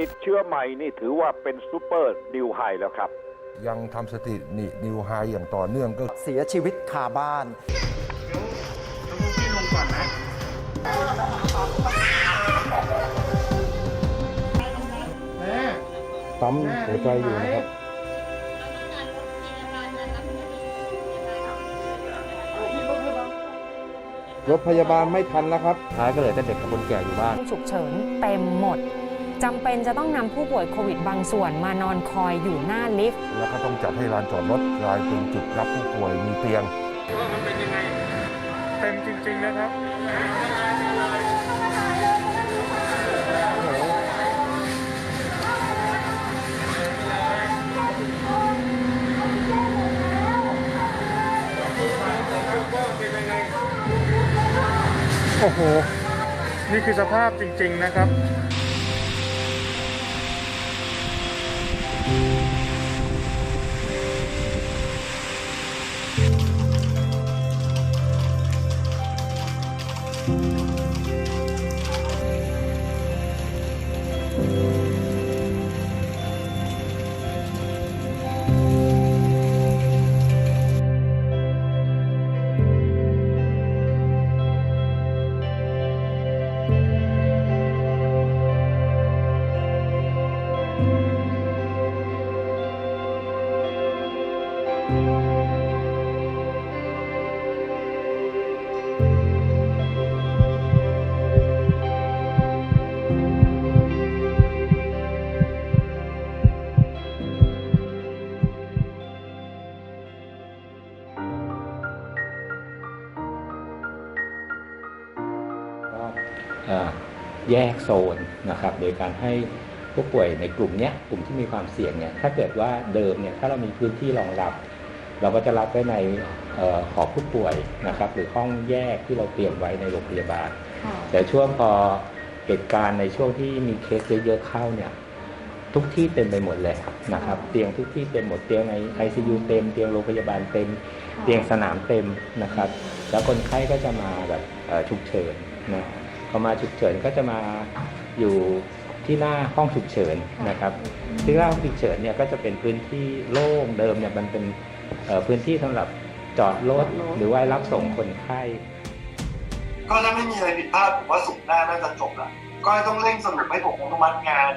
ติดเชื้อใหม่นี่ถือว่าเป็นซูเปอร์นิวไฮแล้วครับ ยังทำสถิตินิวไฮอย่างต่อเนื่องก็เสียชีวิตคาบ้านปั๊มหัวใจอยู่นะครับรถพยาบาลไม่ทันแล้วครับท้ายก็เหลือแต่เด็กกับคนแก่อยู่บ้านห้องฉุกเฉินเต็มหมด จำเป็นจะต้องนำผู้ป่วยโควิดบางส่วนมานอนคอยอยู่หน้าลิฟต์ แล้วก็ต้องจัดให้ลานจอดรถกลายเป็นจุดรับผู้ป่วยมีเตียงเต็มจริง ๆ นะครับ โอ้โห นี่คือสภาพจริง ๆ นะครับ แยกโซนนะครับ โดยการให้ผู้ป่วยในกลุ่มเนี้ยกลุ่มที่มีความเสี่ยงเนี่ยถ้าเกิดว่าเดิมเนี่ยถ้าเรามีพื้นที่รองรับ เราก็จะรับไว้ในเอ่อหอผู้ป่วยนะครับ หรือห้องแยกที่เราเตรียมไว้ในโรงพยาบาล แต่ช่วงพอเหตุการณ์ในช่วงที่มีเคสเยอะๆเข้าเนี่ยทุกที่เต็มไปหมดเลยนะครับ เตียงทุกที่เต็มหมดเตียงใน ICU เต็มเตียงโรงพยาบาลเต็ม เตียงสนามเต็มนะครับ แล้วคนไข้ก็จะมาแบบเอ่อฉุกเฉินนะ พอมาฉุกเฉินก็จะมาอยู่ที่หน้าห้องฉุกเฉินนะครับที่หน้าห้องฉุกเฉินเนี่ยก็จะเป็นพื้นที่โล่งเดิมเนี่ยมันเป็นเอ่อพื้นที่สำหรับจอดรถหรือว่ารับส่งคนไข้ ก็ถ้าไม่มีอะไรผิดพลาดผมว่าสุกร์หน้าน่าจะจบละก็ต้องเร่งสรุปให้ผมอนุมัติงาน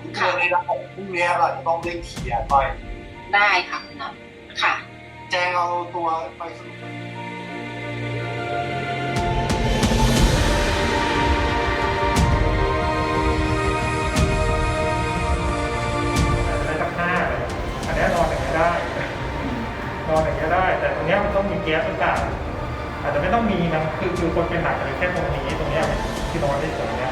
คุณเจอในระบบพรุ่งนี้เราจะต้องเร่งเคลียร์ไปได้ค่ะคุณน็อตค่ะ แจงเอาตัวไปสรุป ต้องมีนะคือคือคนเป็นหนักหรือแค่ตรงนี้ตรงเนี้ยที่นอนได้ตรงเนี้ย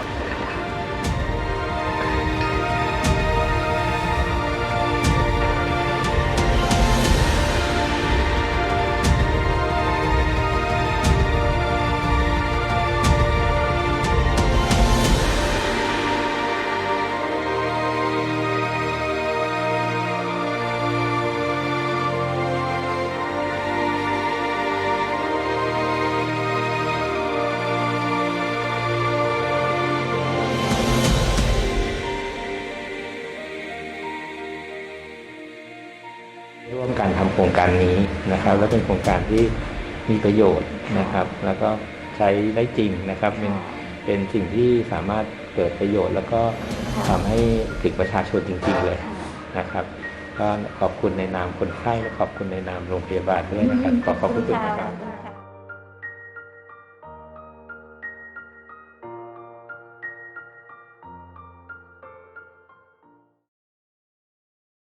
ร่วมกันทำโครงการนี้นะครับ และเป็นโครงการที่มีประโยชน์นะครับ แล้วก็ใช้ได้จริงนะครับเป็นเป็นสิ่งที่สามารถเกิดประโยชน์ แล้วก็ทำให้ถึงประชาชนจริง ๆ เลยนะครับก็ขอบคุณในนามคนไข้และขอบคุณในนามโรงพยาบาลด้วยนะครับขอขอบคุณนะครับ